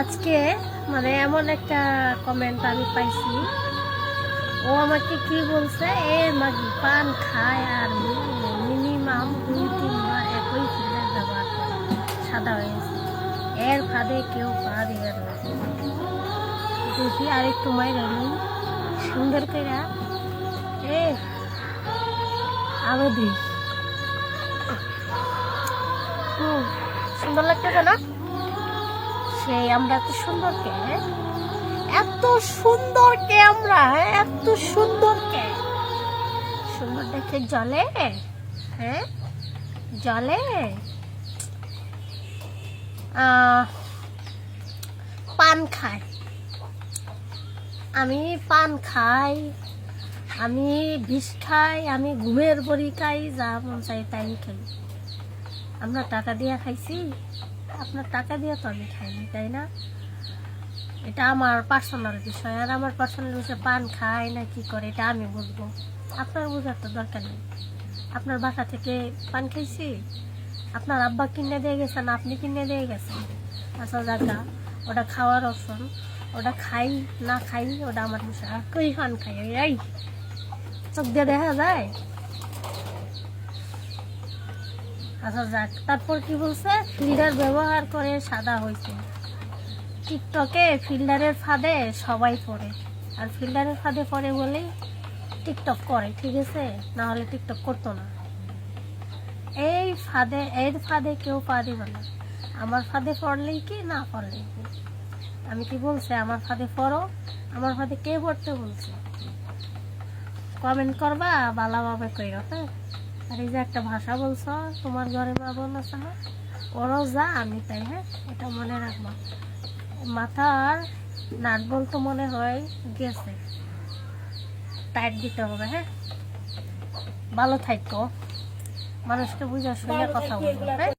আজকে মানে এমন একটা কমেন্ট আমি পাইছি। ও আমাকে কি বলছে? এ মাগি পান খায় আর মিনিমাম দুই তিনবার একই ফুলের ব্যবহার সাদা হয়েছে এর ফাঁদে কেউ পা দিবে না। দেখি আরেকটু মায়ের সুন্দর করে এ আরও দিই হুম, সুন্দর লাগতেছে না? সেই আমরা এত সুন্দর কে? এত সুন্দর কে আমরা? এত সুন্দর কে? সুন্দর দেখে জলে? হ্যাঁ? জলে? পান খায় আমি পান খাই, আমি বিষ খাই, আমি ঘুমের বড়ি খাই, যা মন চাই তাই খাই। আমরা টাকা দিয়ে খাইছি। আপনার টাকা দিয়ে তো আমি খাইনি, তাই না? এটা আমার পার্সোনাল বিষয়, আর আমার পার্সোনাল বিষয় পান খায় না কি করে, এটা আমি বুঝব আপনার বোঝার তো দরকার নেই। আপনার বাসা থেকে পান খাইছি, আপনার আব্বা কিনে দিয়ে গেছেন, আপনি কিনে দিয়ে গেছেন। আচ্ছা দাদা, ওটা খাওয়ার অপশন, ওটা খাই, না খাই, ওটা আমার বিষয়। আর কই খান খাই? এই, চোখ দিয়ে দেখা যায়? আচ্ছা যাক। তারপর কি বলছে? ফিল্টার ব্যবহার করে সাদা হয়েছে। টিকটকে ফিল্টারের ফাঁদে সবাই পড়ে। আর ফিল্টারের ফাঁদে পড়ে বলেই টিকটক করে, ঠিক আছে? না হলে টিকটক করতো না। এই ফাঁদে, এর ফাঁদে কেউ পা দিবে না। আমার ফাঁদে পড়লেই কি? না পড়লেই কি? আমি কি বলছি, আমার ফাঁদে পড়ো? আমার ফাঁদে কে পড়তে বলছে? কমেন্ট করবা ভালোভাবে কইরো হ্যাঁ? আর এই যে একটা ভাষা বলছ তোমার ঘরে মা বোন আছে না? ওরও যা আমি তাই হ্যাঁ? এটা মনে রাখব। মাথার নাট বলতো মনে হয় গেছে। টাইট দিতে হবে হ্যাঁ? ভালো থাকো মানুষকে বুঝার শুনে কথা বলব হ্যাঁ